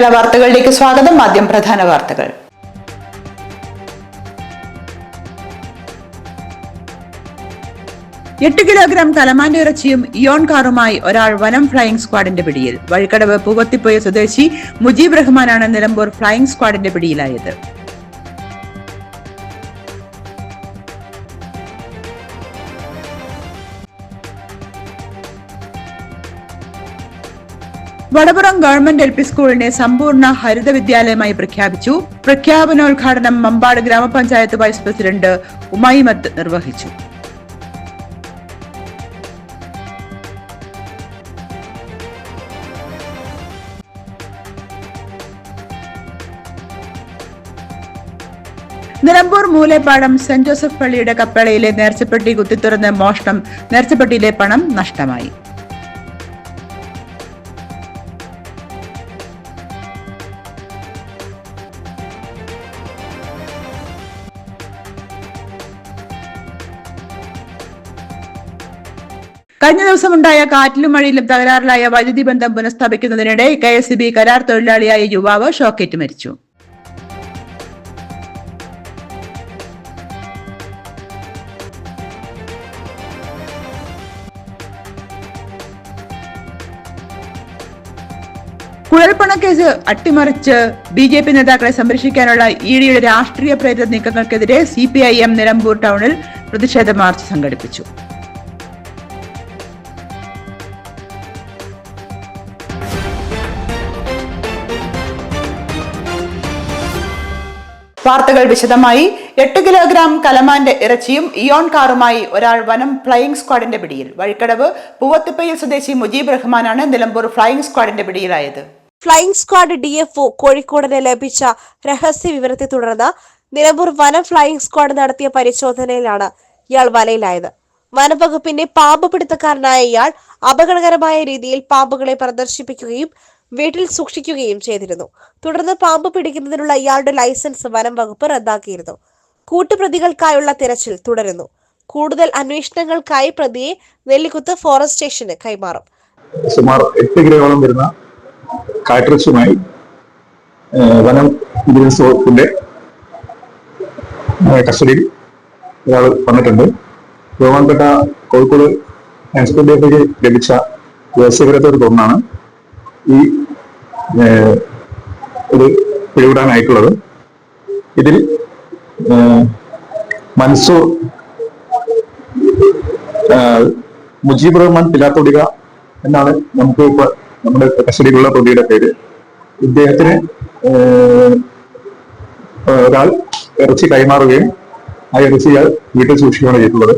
മലയാള വാർത്തകളിലേക്ക് സ്വാഗതം. ആദ്യം പ്രധാന വാർത്തകൾ. എട്ട് കിലോഗ്രാം തലമാന്റെ ഇറച്ചിയും ഇയോൺ കാറുമായി ഒരാൾ വനം ഫ്ലൈയിംഗ് സ്ക്വാഡിന്റെ പിടിയിൽ. വഴിക്കടവ് പൂവത്തിപ്പോയ സ്വദേശി മുജീബ് റഹ്മാനാണ് നിലമ്പൂർ ഫ്ലൈയിംഗ് സ്ക്വാഡിന്റെ പിടിയിലായത്. വടപുറം ഗവൺമെന്റ് എൽ പി സ്കൂളിനെ സമ്പൂർണ ഹരിത വിദ്യാലയമായി പ്രഖ്യാപിച്ചു. പ്രഖ്യാപനോദ്ഘാടനം മമ്പാട് ഗ്രാമപഞ്ചായത്ത് വൈസ് പ്രസിഡന്റ് ഉമൈമത്ത് നിർവഹിച്ചു. നിലമ്പൂർ മൂലേപ്പാടം സെന്റ് ജോസഫ് പള്ളിയുടെ കപ്പളയിലെ നേർച്ചപ്പെട്ടി കുത്തിത്തുറന്ന് മോഷണം നേർച്ചപ്പെട്ടിയിലെ പണം നഷ്ടമായി. കഴിഞ്ഞ ദിവസമുണ്ടായ കാറ്റിലും മഴയിലും തകരാറിലായ വൈദ്യുതി ബന്ധം പുനഃസ്ഥാപിക്കുന്നതിനിടെ കെ എസ് ബി കരാർ തൊഴിലാളിയായ യുവാവ് ഷോക്കേറ്റ് മരിച്ചു. കുഴൽപ്പണക്കേസ് അട്ടിമറിച്ച് ബി ജെ പി നേതാക്കളെ സംരക്ഷിക്കാനുള്ള ഇ ഡിയുടെ രാഷ്ട്രീയ പ്രേരിത നീക്കങ്ങൾക്കെതിരെ C P I M Nilambur ടൗണിൽ പ്രതിഷേധ മാർച്ച് സംഘടിപ്പിച്ചു. വാർത്തകൾ വിശദമായി. എട്ട് കിലോഗ്രാം കലമാന്റെ ഇറച്ചിയും ഇയോൺ കാറുമായി ഒരാൾ വനം ഫ്ലൈയിംഗ് സ്ക്വാഡിന്റെ പിടിയിൽ. വഴിക്കടവ് പൂവത്തിപ്പയിൽ സ്വദേശി മുജീബ് റഹ്മാനാണ് നിലമ്പൂർ ഫ്ലൈയിംഗ് സ്ക്വാഡിന്റെ പിടിയിലായത്. Flying squad D F O കോഴിക്കോടിന് ലഭിച്ച രഹസ്യ വിവരത്തെ തുടർന്ന് നിലമ്പൂർ വനം ഫ്ലൈയിംഗ് സ്ക്വാഡ് നടത്തിയ പരിശോധനയിലാണ് ഇയാൾ വലയിലായത്. വനംവകുപ്പിന്റെ പാമ്പ് പിടുത്തക്കാരനായ ഇയാൾ അപകടകരമായ രീതിയിൽ പാമ്പുകളെ പ്രദർശിപ്പിക്കുകയും വീട്ടിൽ സൂക്ഷിക്കുകയും ചെയ്തിരുന്നു. തുടർന്ന് പാമ്പ് പിടിക്കുന്നതിനുള്ള ഇയാളുടെ ലൈസൻസ് വനം വകുപ്പ് റദ്ദാക്കിയിരുന്നു. കൂട്ടുപ്രതികൾക്കായുള്ള തിരച്ചിൽ തുടരുന്നു. കൂടുതൽ അന്വേഷണങ്ങൾക്കായി പ്രതിയെ നെല്ലിക്കുത്ത് ഫോറസ്റ്റ് സ്റ്റേഷന് കൈമാറും. സുമാർ എട്ട് കിലോയോളം വരുന്ന കാട്രിച്ചുമായി വനം വിജിലൻസ് വകുപ്പിന്റെ കസ്റ്റഡിയിൽ ഒരാൾ വന്നിട്ടുണ്ട്. ബഹുമാനപ്പെട്ട കോഴിക്കോട് എൻസ്പെക്ടറേറ്റിലേക്ക് ലഭിച്ച രഹസ്യകരത്തെ തുടർന്നാണ് ഈ ഒരു പിടിവിടാനായിട്ടുള്ളത്. ഇതിൽ മൻസൂർ മുജീബ് റഹ്മാൻ പിലാത്തൊടിക എന്നാണ് നമുക്ക് ഇപ്പൊ നമ്മുടെ കസ്റ്റഡിയിലുള്ള പ്രതിയുടെ പേര്. ഇദ്ദേഹത്തിന് ഒരാൾ ഇറച്ചി കൈമാറുകയും ആ ഇറച്ചി ഇയാൾ വീട്ടിൽ സൂക്ഷിക്കുകയാണ് ചെയ്തിട്ടുള്ളത്.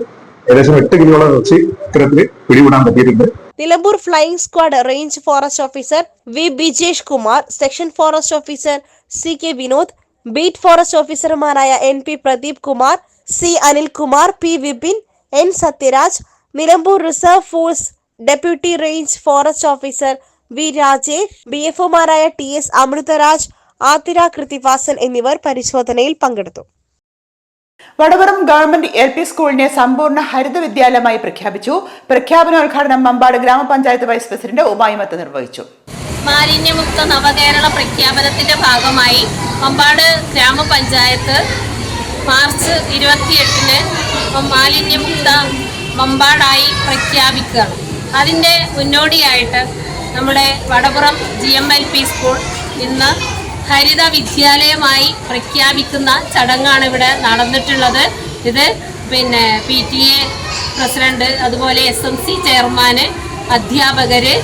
ഏകദേശം എട്ട് കിലോളം ഇറച്ചി ഇത്തരത്തിൽ പിടിവിടാൻ പറ്റിയിട്ടുണ്ട്. Nilambur flying squad range forest officer V Bijesh Kumar section forest officer C K Vinod beat forest ഓഫീസർമാരായ N P Pradeep Kumar C Anilkumar P Vipin N Sathyaraj Nilambur reserve force deputy range forest officer V Rajesh B F ഒമാരായ T S Amritharaj Athira Krithivasan എന്നിവർ പരിശോധനയിൽ പങ്കെടുത്തു. Vadavaram government L P സ്കൂളിനെ സമ്പൂർണ ഹരിത വിദ്യാലയമായി പ്രഖ്യാപിച്ചു. പ്രഖ്യാപനോദ്ഘാടനം മമ്പാട് ഗ്രാമപഞ്ചായത്ത് vice president ഉമായിമത്ത് നിർവഹിച്ചു. മാലിന്യമുക്ത നവകേരള പ്രഖ്യാപനത്തിന്റെ ഭാഗമായി മമ്പാട് ഗ്രാമപഞ്ചായത്ത് മാർച്ച് ഇരുപത്തിയെട്ടിന് മാലിന്യമുക്ത മമ്പാടായി പ്രഖ്യാപിക്കുകയാണ്. അതിന്റെ മുന്നോടിയായിട്ട് നമ്മുടെ Vadapuram G M L P school ഇന്ന് ഹരിത വിദ്യാലയമായി പ്രഖ്യാപിക്കുന്ന ചടങ്ങാണ് ഇവിടെ നടന്നിട്ടുള്ളത്. ഇത് പിന്നെ പി ടി എ പ്രസിഡന്റ് അതുപോലെ എസ് എം സി ചെയർമാന് അധ്യാപകര്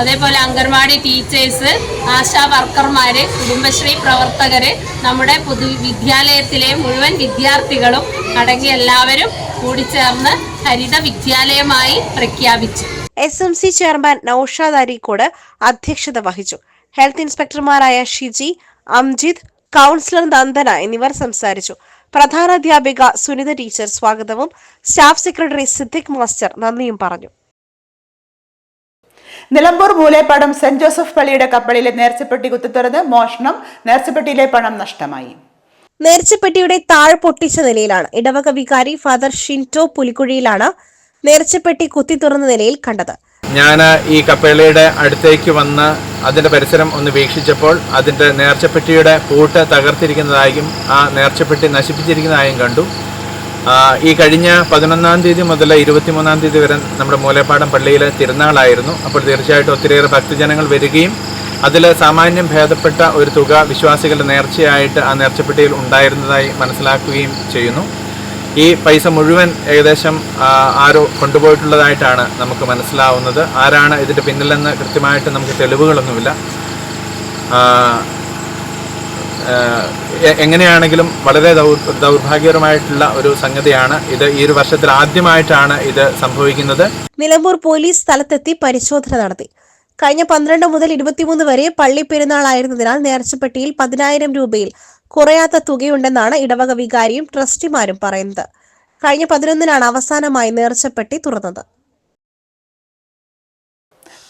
അതേപോലെ അംഗൻവാടി ടീച്ചേഴ്സ് ആശാ വർക്കർമാര് കുടുംബശ്രീ പ്രവർത്തകര് നമ്മുടെ പൊതു വിദ്യാലയത്തിലെ മുഴുവൻ വിദ്യാർത്ഥികളും അടങ്ങിയ എല്ലാവരും കൂടി ചേർന്ന് ഹരിത വിദ്യാലയമായി പ്രഖ്യാപിച്ചു. S M C chairman Noushad Areekode അധ്യക്ഷത വഹിച്ചു. ഹെൽത്ത് ഇൻസ്പെക്ടർമാരായ ഷിജി അംജിത് കൗൺസിലർ നന്ദന എന്നിവർ സംസാരിച്ചു. പ്രധാനാധ്യാപിക സുനിത ടീച്ചർ സ്വാഗതവും. സ്റ്റാഫ് സെക്രട്ടറി സിദ്ദിഖ് മാസ്റ്റർ നന്ദിയും പറഞ്ഞു. നിലമ്പൂർ മൂലേപ്പാടം സെന്റ് ജോസഫ് പള്ളിയുടെ കപ്പലിലെ നേർച്ചപ്പെട്ടി കുത്തിത്തുറന്ന് മോഷണം. നേർച്ചപ്പെട്ടിയിലെ പണം നഷ്ടമായി. നേർച്ചപ്പെട്ടിയുടെ താഴ് പൊട്ടിച്ച നിലയിലാണ് ഇടവക വികാരി ഫാദർ ഷിന്റോ പുലിക്കുഴിയിലാണ് നേർച്ചപ്പെട്ടി കുത്തിത്തുറന്ന നിലയിൽ കണ്ടത്. ഞാൻ ഈ കപ്പേളയുടെ അടുത്തേക്ക് വന്ന് അതിന്റെ പരിസരം ഒന്ന് വീക്ഷിച്ചപ്പോൾ അതിന്റെ നേർച്ചപ്പെട്ടിയുടെ പൂട്ട് തകർത്തിരിക്കുന്നതായും ആ നേർച്ചപ്പെട്ടി നശിപ്പിച്ചിരിക്കുന്നതായും കണ്ടു. ഈ കഴിഞ്ഞ പതിനൊന്നാം തീയതി മുതൽ ഇരുപത്തിമൂന്നാം തീയതി വരെ നമ്മുടെ മൂലപ്പാടം പള്ളിയിൽ തിരുനാളായിരുന്നു. അപ്പോൾ തീർച്ചയായിട്ടും ഒത്തിരിയേറെ ഭക്തജനങ്ങൾ വരികയും അതിൽ സാമാന്യം ഭേദപ്പെട്ട ഒരു തുക വിശ്വാസികളുടെ നേർച്ചയായിട്ട് ആ നേർച്ചപ്പെട്ടിയിൽ ഉണ്ടായിരുന്നതായി മനസ്സിലാക്കുകയും ചെയ്യുന്നു. ഈ പൈസ മുഴുവൻ ഏകദേശം ആരോ കൊണ്ടുപോയിട്ടുള്ളതായിട്ടാണ് നമുക്ക് മനസ്സിലാവുന്നത്. ആരാണ് ഇതിന്റെ പിന്നിലെന്ന് കൃത്യമായിട്ട് നമുക്ക് തെളിവുകളൊന്നുമില്ല. എങ്ങനെയാണെങ്കിലും വളരെ ദൗർ ദൗർഭാഗ്യകരമായിട്ടുള്ള ഒരു സംഗതിയാണ് ഇത്. ഈ ഒരു വർഷത്തിൽ ആദ്യമായിട്ടാണ് ഇത് സംഭവിക്കുന്നത്. നിലമ്പൂർ പോലീസ് സ്ഥലത്തെത്തി പരിശോധന നടത്തി. കഴിഞ്ഞ പന്ത്രണ്ട് മുതൽ ഇരുപത്തിമൂന്ന് വരെ പള്ളി പെരുന്നാളായിരുന്നതിനാൽ നേർച്ചപ്പെട്ടിയിൽ പതിനായിരം രൂപയിൽ കുറയാത്ത തുകയുണ്ടെന്നാണ് ഇടവക വികാരിയും ട്രസ്റ്റിമാരും പറയുന്നത്. കഴിഞ്ഞ പതിനൊന്നിനാണ് അവസാനമായി നേർച്ചപ്പെട്ടി തുറന്നത്.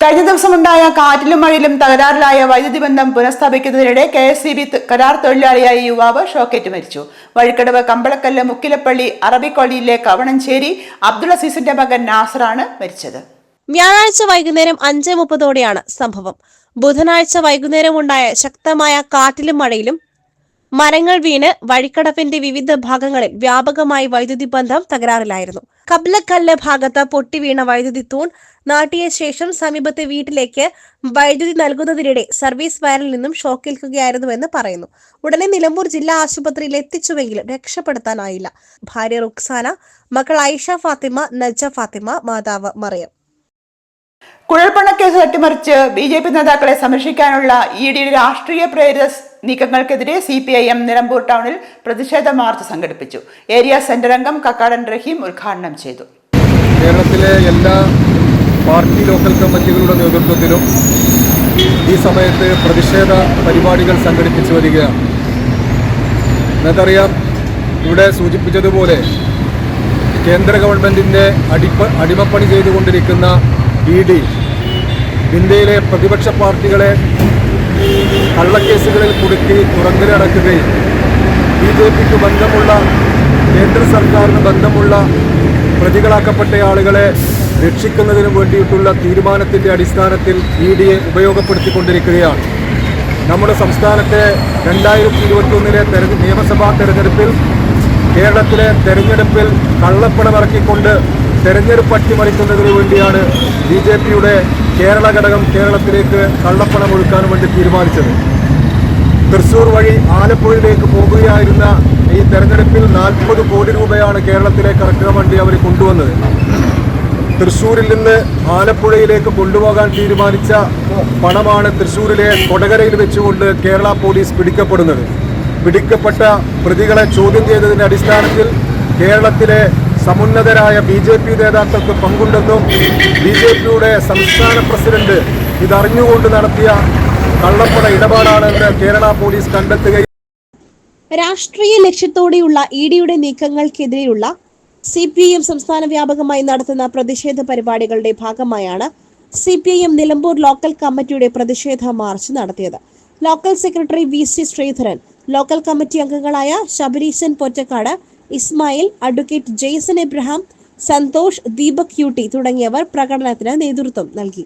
കഴിഞ്ഞ ദിവസമുണ്ടായ കാറ്റിലും മഴയിലും തകരാറിലായ വൈദ്യുതി ബന്ധം പുനഃസ്ഥാപിക്കുന്നതിനിടെ കെ എസ് സി ബി കരാർ തൊഴിലാളിയായ യുവാവ് ഷോക്കേറ്റ് മരിച്ചു. വഴിക്കടവ് കമ്പളക്കല്ല് മുക്കിലപ്പള്ളി അറബിക്കോളിയിലെ കവണഞ്ചേരി അബ്ദുൾ അസീസിന്റെ മകൻ നാസറാണ് മരിച്ചത്. വ്യാഴാഴ്ച വൈകുന്നേരം അഞ്ച് മുപ്പതോടെയാണ് സംഭവം. ബുധനാഴ്ച വൈകുന്നേരം ഉണ്ടായ ശക്തമായ കാറ്റിലും മഴയിലും മരങ്ങൾ വീണ് വഴിക്കടപ്പിന്റെ വിവിധ ഭാഗങ്ങളിൽ വ്യാപകമായി വൈദ്യുതി ബന്ധം തകരാറിലായിരുന്നു. കബ്ലക്കല്ല് ഭാഗത്ത് പൊട്ടിവീണ വൈദ്യുതി തൂൺ നാട്ടിയ ശേഷം സമീപത്തെ വീട്ടിലേക്ക് വൈദ്യുതി നൽകുന്നതിനിടെ സർവീസ് വയറിൽ നിന്നും ഷോക്കേൽക്കുകയായിരുന്നുവെന്ന് പറയുന്നു. ഉടനെ നിലമ്പൂർ ജില്ലാ ആശുപത്രിയിൽ എത്തിച്ചുവെങ്കിലും രക്ഷപ്പെടുത്താനായില്ല. ഭാര്യ റുക്സാന മക്കൾ ഐഷ ഫാത്തിമ നജ ഫാത്തിമ മാതാവ് മറിയം. കുഴൽപ്പണക്കേസ് അട്ടിമറിച്ച് ബി ജെ പി നേതാക്കളെ സംരക്ഷിക്കാനുള്ള ഇ ഡിയുടെ രാഷ്ട്രീയ പ്രേരിത നീക്കങ്ങൾക്കെതിരെ C P I M Nilambur ടൗണിൽ പ്രതിഷേധ മാർച്ച് സംഘടിപ്പിച്ചു. ഏരിയ സെന്റർ അംഗം കക്കാടൻ റഹീം ഉദ്ഘാടനം ചെയ്തു. കേരളത്തിലെ എല്ലാ പാർട്ടി ലോക്കൽ കമ്മിറ്റികളുടെ നേതൃത്വത്തിലും ഈ സമയത്ത് പ്രതിഷേധ പരിപാടികൾ സംഘടിപ്പിച്ചു വരികയാണ്. നിങ്ങൾക്കറിയാം ഇവിടെ സൂചിപ്പിച്ചതുപോലെ കേന്ദ്ര ഗവൺമെന്റിന്റെ അടിപ്പ അടിമപ്പണി ചെയ്തുകൊണ്ടിരിക്കുന്ന ഇ ഡി ഇന്ത്യയിലെ പ്രതിപക്ഷ പാർട്ടികളെ കള്ളക്കേസുകളിൽ കുടുക്കി തുറങ്കിലടക്കുകയും ബി ജെ പിക്ക് ബന്ധമുള്ള കേന്ദ്ര സർക്കാരിന് ബന്ധമുള്ള പ്രതികളാക്കപ്പെട്ട ആളുകളെ രക്ഷിക്കുന്നതിന് വേണ്ടിയിട്ടുള്ള തീരുമാനത്തിന്റെ അടിസ്ഥാനത്തിൽ ഇ ഡിയെ ഉപയോഗപ്പെടുത്തിക്കൊണ്ടിരിക്കുകയാണ്. നമ്മുടെ സംസ്ഥാനത്തെ രണ്ടായിരത്തി ഇരുപത്തിയൊന്നിലെ തെരഞ്ഞെ നിയമസഭാ തെരഞ്ഞെടുപ്പിൽ കേരളത്തിലെ തെരഞ്ഞെടുപ്പിൽ കള്ളപ്പണമിറക്കിക്കൊണ്ട് തെരഞ്ഞെടുപ്പ് അട്ടിമറിക്കുന്നതിന് വേണ്ടിയാണ് ബി ജെ പിയുടെ കേരള ഘടകം കേരളത്തിലേക്ക് കള്ളപ്പണം ഒഴുക്കാൻ വേണ്ടി തീരുമാനിച്ചത്. തൃശൂർ വഴി ആലപ്പുഴയിലേക്ക് പോകുകയായിരുന്ന ഈ തെരഞ്ഞെടുപ്പിൽ നാൽപ്പത് കോടി രൂപയാണ് കേരളത്തിലേക്ക് ഇറക്കാൻ വേണ്ടി അവർ കൊണ്ടുവന്നത്. തൃശ്ശൂരിൽ നിന്ന് ആലപ്പുഴയിലേക്ക് കൊണ്ടുപോകാൻ തീരുമാനിച്ച പണമാണ് തൃശ്ശൂരിലെ കൊടകരയിൽ വെച്ചുകൊണ്ട് കേരള പോലീസ് പിടിക്കപ്പെടുന്നത്. പിടിക്കപ്പെട്ട പ്രതികളെ ചോദ്യം ചെയ്തതിന്റെ അടിസ്ഥാനത്തിൽ കേരളത്തിലെ സമുന്നതരായ ബി ജെ പി നേതാക്കൾക്ക് പങ്കുണ്ടെന്നും ബി ജെ പിയുടെ സംസ്ഥാന പ്രസിഡന്റ് ഇതറിഞ്ഞുകൊണ്ട് നടത്തിയ കള്ളപ്പണ ഇടപാടാണെന്ന് കേരള പോലീസ് കണ്ടെത്തുകയും രാഷ്ട്രീയ ലക്ഷ്യത്തോടെയുള്ള ഇ ഡിയുടെ നീക്കങ്ങൾക്കെതിരെയുള്ള സി പി എം സംസ്ഥാന വ്യാപകമായി നടത്തുന്ന പ്രതിഷേധ പരിപാടികളുടെ ഭാഗമായാണ് C P I M Nilambur local കമ്മിറ്റിയുടെ പ്രതിഷേധ മാർച്ച് നടത്തിയത്. Local secretary V C Sreedharan local committee അംഗങ്ങളായ ശബരീശൻ പൊറ്റക്കാട് ഇസ്മായിൽ അഡ്വക്കേറ്റ് ജെയ്സൺ എബ്രഹാം സന്തോഷ് ദീപക് യൂട്ടി തുടങ്ങിയവർ പ്രകടനത്തിന് നേതൃത്വം നൽകി.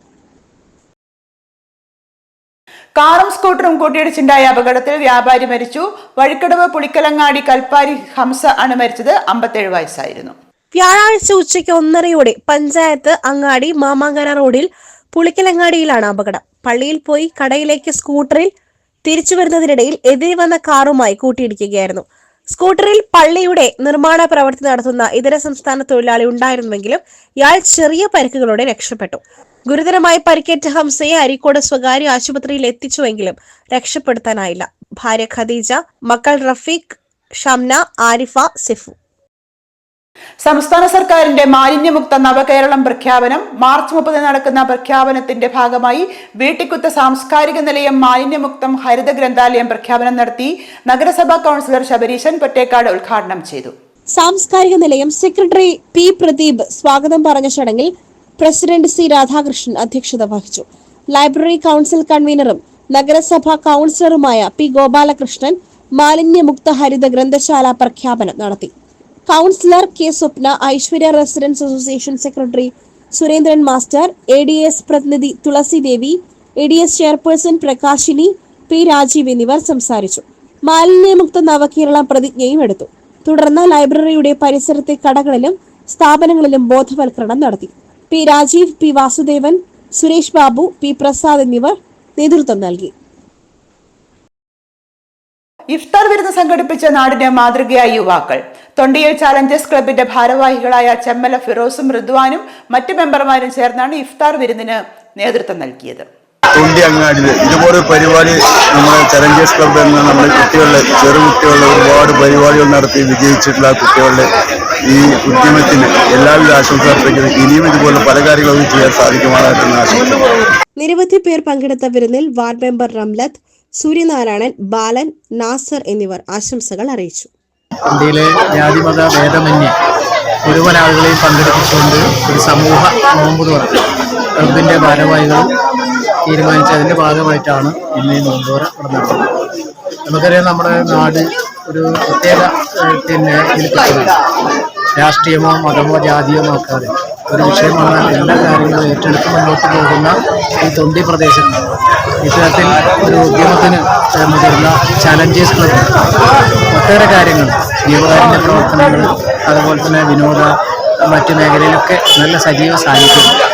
കാറും സ്കൂട്ടറും കൂട്ടിയിടിച്ചുണ്ടായ അപകടത്തിൽ വ്യാപാരി മരിച്ചു. വഴിക്കടവ് പുളിക്കലങ്ങാടി കൽപ്പാരി ഹംസ ആണ് മരിച്ചത്. അമ്പത്തേഴ് വയസ്സായിരുന്നു. വ്യാഴാഴ്ച ഉച്ചയ്ക്ക് ഒന്നരയോടെ പഞ്ചായത്ത് അങ്ങാടി മാമാങ്കര റോഡിൽ പുളിക്കലങ്ങാടിയിലാണ് അപകടം. പള്ളിയിൽ പോയി കടയിലേക്ക് സ്കൂട്ടറിൽ തിരിച്ചു വരുന്നതിനിടയിൽ എതിരെ വന്ന കാറുമായി കൂട്ടിയിടിക്കുകയായിരുന്നു. സ്കൂട്ടറിൽ പള്ളിയുടെ നിർമ്മാണ പ്രവൃത്തി നടത്തുന്ന ഇതര സംസ്ഥാന തൊഴിലാളി ഉണ്ടായിരുന്നുവെങ്കിലും ഇയാൾ ചെറിയ പരിക്കുകളോടെ രക്ഷപ്പെട്ടു. ഗുരുതരമായി പരിക്കേറ്റ ഹംസയെ അരീക്കോട് സ്വകാര്യ ആശുപത്രിയിൽ എത്തിച്ചുവെങ്കിലും രക്ഷപ്പെടുത്താനായില്ല. ഭാര്യ ഖദീജ മക്കൾ റഫീഖ് ഷംന ആരിഫ സിഫു. സംസ്ഥാന സർക്കാരിന്റെ മാലിന്യമുക്ത നവകേരളം പ്രഖ്യാപനം മാർച്ച് മുപ്പതിന് നടക്കുന്ന പ്രഖ്യാപനത്തിന്റെ ഭാഗമായി വീട്ടിക്കുത്ത് സാംസ്കാരിക നിലയം മാലിന്യമുക്തം ഹരിത ഗ്രന്ഥാലയം പ്രഖ്യാപനം നടത്തി നഗരസഭാ കൗൺസിലർ ശബരീശൻ പൊറ്റേക്കാട് ഉദ്ഘാടനം ചെയ്തു. സാംസ്കാരിക നിലയം സെക്രട്ടറി പി പ്രദീപ് സ്വാഗതം പറഞ്ഞ ചടങ്ങിൽ പ്രസിഡന്റ് സി രാധാകൃഷ്ണൻ അധ്യക്ഷത വഹിച്ചു. ലൈബ്രറി കൗൺസിൽ കൺവീനറും നഗരസഭാ കൗൺസിലറുമായ പി ഗോപാലകൃഷ്ണൻ മാലിന്യമുക്ത ഹരിത ഗ്രന്ഥശാല പ്രഖ്യാപനം നടത്തി. Councillor K Swapna Aishwarya residents association secretary Surendran master A D S പ്രതിനിധി Thulasi Devi A D S chairperson Prakashini P Rajeev എന്നിവർ സംസാരിച്ചു. മാലിന്യമുക്ത നവകേരള പ്രതിജ്ഞയും എടുത്തു. തുടർന്ന് ലൈബ്രറിയുടെ പരിസരത്തെ കടകളിലും സ്ഥാപനങ്ങളിലും ബോധവൽക്കരണം നടത്തി. P Rajeev P Vasudevan Suresh Babu P Prasad എന്നിവർ നേതൃത്വം നൽകി. ഇഫ്താർ വിരുന്ന് സംഘടിപ്പിച്ച നാടിന്റെ മാതൃകയായ യുവാക്കൾ. തൊണ്ടിയൽ ചാലഞ്ചേഴ്സ് ക്ലബിന്റെ ഭാരവാഹികളായ ചെമ്മല ഫിറോസും റിദ്വാനും മറ്റു മെമ്പർമാരും ചേർന്നാണ് ഇഫ്താർ വിരുന്നിന് നേതൃത്വം നൽകിയത്. തൊണ്ടി അങ്ങാടിയിൽ ഇതുപോലെ പരിപാടി നമ്മുടെ ചലഞ്ചേഴ്സ് ക്ലബ് എന്ന നമ്മുടെ കുട്ടികളുടെ ചെറു കുട്ടികളുടെ ഒരുപാട് പരിപാടികൾ നടത്തി വിജയിച്ചിട്ടുള്ള ആ കുട്ടികളുടെ ഈ ഉദ്യമത്തിന് എല്ലാവിധ ആശംസ ഇനിയും ഇതുപോലെ പല കാര്യങ്ങളും ചെയ്യാൻ സാധിക്കുമാറായിട്ടുള്ള ആശംസിക്കുന്നു. നിരവധി പേർ പങ്കെടുത്ത വിരുന്നിൽ വാർഡ് മെമ്പർ റംലത്ത് സൂര്യനാരായണൻ ബാലൻ നാസർ എന്നിവർ ആശംസകൾ അറിയിച്ചു. ഇന്ത്യയിലെ ജാതിമത ഭേദമന്യേ മുഴുവൻ ആളുകളെയും പങ്കെടുപ്പിച്ചുകൊണ്ട് ഒരു സമൂഹ നോമ്പ് തുറ ക്ലബിന്റെ ഭാരവാഹികൾ തീരുമാനിച്ചതിന്റെ ഭാഗമായിട്ടാണ് ഇന്ന് ഈ നോമ്പ് തുറ നടന്നത്. നമുക്കറിയാം നമ്മുടെ നാട് ഒരു പ്രത്യേക പിന്നെ രാഷ്ട്രീയമോ മതമോ ജാതിയോ നോക്കാതെ ഒരു വിഷയമാണ് എല്ലാ കാര്യങ്ങളും ഏറ്റെടുത്ത് മുന്നോട്ട് പോകുന്ന ഈ തൊണ്ടി പ്രദേശത്ത് ഇത്തരത്തിൽ ഒരു ഉദ്യമത്തിന് മുതിർന്ന ചാലഞ്ചേഴ്സ് ക്ലബ് ഒട്ടേറെ കാര്യങ്ങൾ ജീവകാരുണ്യ പ്രവർത്തനങ്ങൾ അതുപോലെ തന്നെ വിനോദ മറ്റു മേഖലയിലൊക്കെ നല്ല സജീവ സാന്നിധ്യമുണ്ട്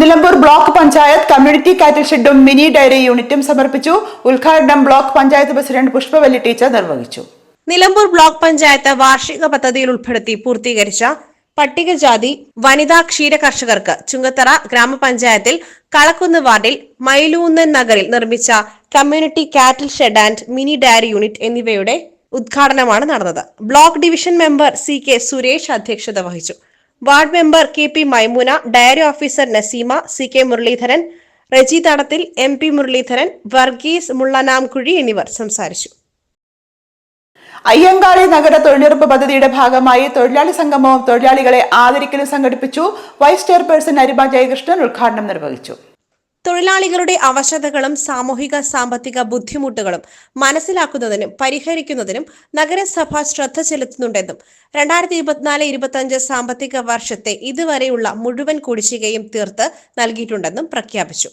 നിലമ്പൂർ ബ്ലോക്ക് പഞ്ചായത്ത് കമ്മ്യൂണിറ്റി കാറ്റിൽ ഷെഡും മിനി ഡയറി യൂണിറ്റും സമർപ്പിച്ചു. ഉദ്ഘാടനം block panchayat president Pushpavalli teacher നിർവഹിച്ചു. നിലമ്പൂർ ബ്ലോക്ക് പഞ്ചായത്ത് വാർഷിക പദ്ധതിയിൽ ഉൾപ്പെടുത്തി പൂർത്തീകരിച്ച പട്ടികജാതി വനിതാ ക്ഷീര കർഷകർക്ക് ചുങ്കത്തറ ഗ്രാമപഞ്ചായത്തിൽ കളക്കുന്ന് വാർഡിൽ മൈലൂന്നൻ നഗറിൽ നിർമ്മിച്ച community cattle shed and mini dairy unit എന്നിവയുടെ ഉദ്ഘാടനമാണ് നടന്നത്. Block division member C K Suresh അധ്യക്ഷത വഹിച്ചു. Ward member K P Maimoona dairy officer Naseema C K Muraleedharan Reji Thadathil M P Muraleedharan Varghese Mullanamkuzhi എന്നിവർ സംസാരിച്ചു. അയ്യങ്കാളി നഗര തൊഴിലുറപ്പ് പദ്ധതിയുടെ ഭാഗമായി തൊഴിലാളി സംഗമവും തൊഴിലാളികളെ ആദരിക്കലും സംഘടിപ്പിച്ചു. വൈസ് ചെയർപേഴ്സൺ അരിമ ജയകൃഷ്ണൻ ഉദ്ഘാടനം നിർവഹിച്ചു. തൊഴിലാളികളുടെ അവശതകളും സാമൂഹിക സാമ്പത്തിക ബുദ്ധിമുട്ടുകളും മനസ്സിലാക്കുന്നതിനും പരിഹരിക്കുന്നതിനും നഗരസഭ ശ്രദ്ധ ചെലുത്തുന്നുണ്ടെന്നും രണ്ടായിരത്തി ഇരുപത്തിനാല് ഇരുപത്തിയഞ്ച് സാമ്പത്തിക വർഷത്തെ ഇതുവരെയുള്ള മുഴുവൻ കുടിശ്ശികയും തീർത്ത് നൽകിയിട്ടുണ്ടെന്നും പ്രഖ്യാപിച്ചു.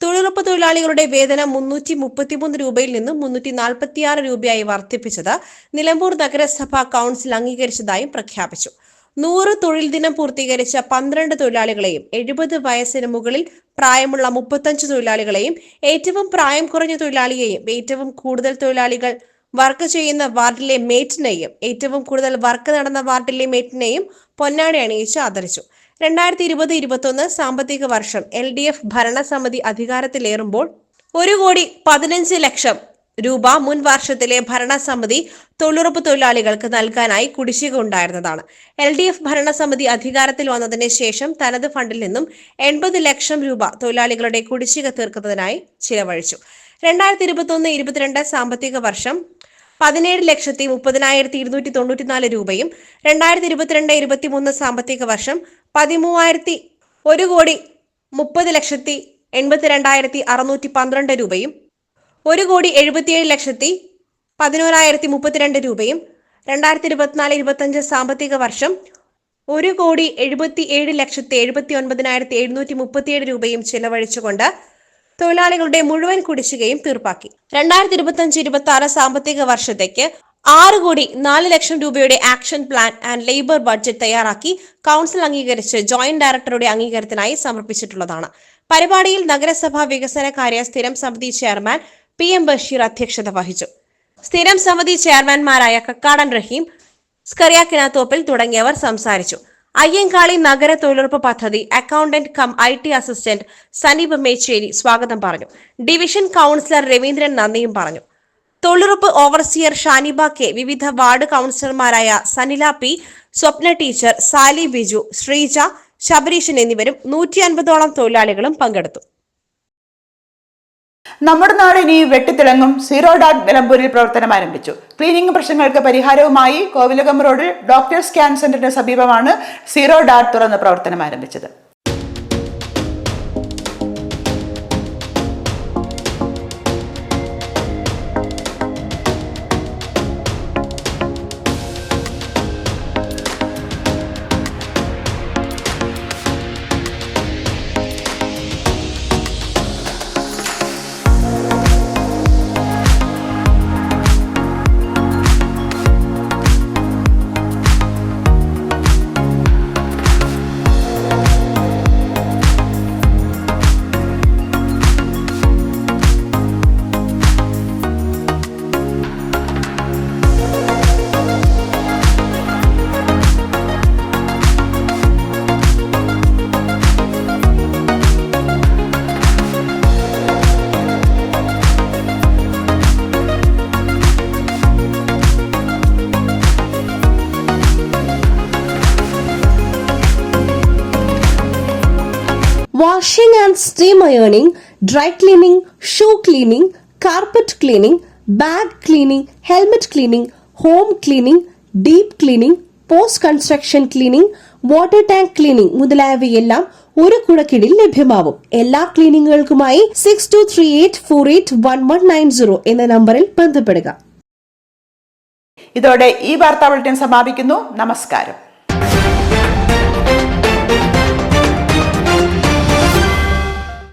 തൊഴിലുറപ്പ് തൊഴിലാളികളുടെ വേതനം മുന്നൂറ്റി മുപ്പത്തിമൂന്ന് രൂപയിൽ നിന്ന് മുന്നൂറ്റി നാൽപ്പത്തിയാറ് രൂപയായി വർദ്ധിപ്പിച്ചത് നിലമ്പൂർ നഗരസഭ കൗൺസിൽ അംഗീകരിച്ചതായും പ്രഖ്യാപിച്ചു. നൂറ് തൊഴിൽ ദിനം പൂർത്തീകരിച്ച പന്ത്രണ്ട് തൊഴിലാളികളെയും എഴുപത് വയസ്സിന് മുകളിൽ പ്രായമുള്ള മുപ്പത്തഞ്ച് തൊഴിലാളികളെയും ഏറ്റവും പ്രായം കുറഞ്ഞ തൊഴിലാളിയെയും ഏറ്റവും കൂടുതൽ തൊഴിലാളികൾ വർക്ക് ചെയ്യുന്ന വാർഡിലെ മേറ്റിനെയും ഏറ്റവും കൂടുതൽ വർക്ക് നടന്ന വാർഡിലെ മേറ്റിനെയും പൊന്നാടി അണിയിച്ച് ആദരിച്ചു. രണ്ടായിരത്തി ഇരുപത് ഇരുപത്തൊന്ന് സാമ്പത്തിക വർഷം എൽ ഡി എഫ് ഭരണസമിതി അധികാരത്തിലേറുമ്പോൾ ഒരു കോടി പതിനഞ്ച് ലക്ഷം രൂപ മുൻ വർഷത്തിലെ ഭരണസമിതി തൊഴിലുറപ്പ് തൊഴിലാളികൾക്ക് നൽകാനായി കുടിശ്ശിക ഉണ്ടായിരുന്നതാണ്. എൽ ഡി എഫ് ഭരണസമിതി അധികാരത്തിൽ വന്നതിന് ശേഷം തനത് ഫണ്ടിൽ നിന്നും എൺപത് ലക്ഷം രൂപ തൊഴിലാളികളുടെ കുടിശ്ശിക തീർക്കുന്നതിനായി ചിലവഴിച്ചു. രണ്ടായിരത്തി ഇരുപത്തൊന്ന് ഇരുപത്തിരണ്ട് സാമ്പത്തിക വർഷം പതിനേഴ് ലക്ഷത്തി മുപ്പതിനായിരത്തി ഇരുന്നൂറ്റി തൊണ്ണൂറ്റിനാല് രൂപയും രണ്ടായിരത്തി ഇരുപത്തിരണ്ട് ഇരുപത്തിമൂന്ന് സാമ്പത്തിക വർഷം പതിമൂവായിരത്തി ഒരു കോടി മുപ്പത് ലക്ഷത്തി എൺപത്തിരണ്ടായിരത്തി അറുന്നൂറ്റി പന്ത്രണ്ട് രൂപയും ഒരു കോടി എഴുപത്തിയേഴ് ലക്ഷത്തി പതിനോരായിരത്തി മുപ്പത്തിരണ്ട് രൂപയും രണ്ടായിരത്തി ഇരുപത്തിനാല് ഇരുപത്തഞ്ച് സാമ്പത്തിക വർഷം ഒരു കോടി എഴുപത്തി ഏഴ് ലക്ഷത്തി എഴുപത്തി ഒൻപതിനായിരത്തി എഴുന്നൂറ്റി മുപ്പത്തിയേഴ് രൂപയും ചെലവഴിച്ചുകൊണ്ട് തൊഴിലാളികളുടെ മുഴുവൻ കുടിശ്ശികയും തീർപ്പാക്കി. രണ്ടായിരത്തി ഇരുപത്തഞ്ച് ഇരുപത്തി ആറ് സാമ്പത്തിക വർഷത്തേക്ക് ആറ് കോടി നാല് ലക്ഷം രൂപയുടെ action plan and labour budget തയ്യാറാക്കി കൗൺസിൽ അംഗീകരിച്ച് ജോയിന്റ് ഡയറക്ടറുടെ അംഗീകാരത്തിനായി സമർപ്പിച്ചിട്ടുള്ളതാണ്. പരിപാടിയിൽ നഗരസഭാ വികസന കാര്യ സ്ഥിരം സമിതി ചെയർമാൻ പി എം ബഷീർ അധ്യക്ഷത വഹിച്ചു. സ്ഥിരം സമിതി ചെയർമാൻമാരായ കക്കാടൻ റഹീം സ്കറിയാക്കിനാത്തോപ്പിൽ തുടങ്ങിയവർ സംസാരിച്ചു. അയ്യങ്കാളി നഗര തൊഴിലുറപ്പ് പദ്ധതി accountant cum I T assistant Saneep Mecheri സ്വാഗതം പറഞ്ഞു. ഡിവിഷൻ കൗൺസിലർ രവീന്ദ്രൻ നന്ദിയും പറഞ്ഞു. തൊഴിലുറപ്പ് ഓവർസിയർ ഷാനിബ കെ വിവിധ വാർഡ് കൗൺസിലർമാരായ സനില പി സ്വപ്ന ടീച്ചർ സാലി ബിജു ശ്രീജ ശബരീഷൻ എന്നിവരും നൂറ്റി അൻപതോളം തൊഴിലാളികളും പങ്കെടുത്തു. നമ്മുടെ നാട് ഇനി വെട്ടിത്തിളങ്ങും. സീറോ ഡോട്ട് നിലമ്പൂരിൽ പ്രവർത്തനം ആരംഭിച്ചു. ക്ലീനിംഗ് പ്രശ്നങ്ങൾക്ക് പരിഹാരവുമായി കോവിലകം റോഡിൽ ഡോക്ടേഴ്സ് സ്കാൻ സെന്ററിന് സമീപമാണ് സീറോ ഡോട്ട് തുറന്ന് പ്രവർത്തനം ആരംഭിച്ചത്. Washing and steam ironing dry cleaning shoe cleaning carpet cleaning bag cleaning helmet cleaning home cleaning deep cleaning post construction cleaning water tank cleaning മുതലായവയെല്ലാം ഒരു കുടക്കിടിൽ ലഭ്യമാവും. എല്ലാ ക്ലീനിങ്ങുകൾക്കുമായി six two three eight four eight one one nine zero എന്ന നമ്പറിൽ ബന്ധപ്പെടുക. ഇതോടെ ഈ വാർത്താ ബുള്ളറ്റിൻ സമാപിക്കുന്നു. നമസ്കാരം.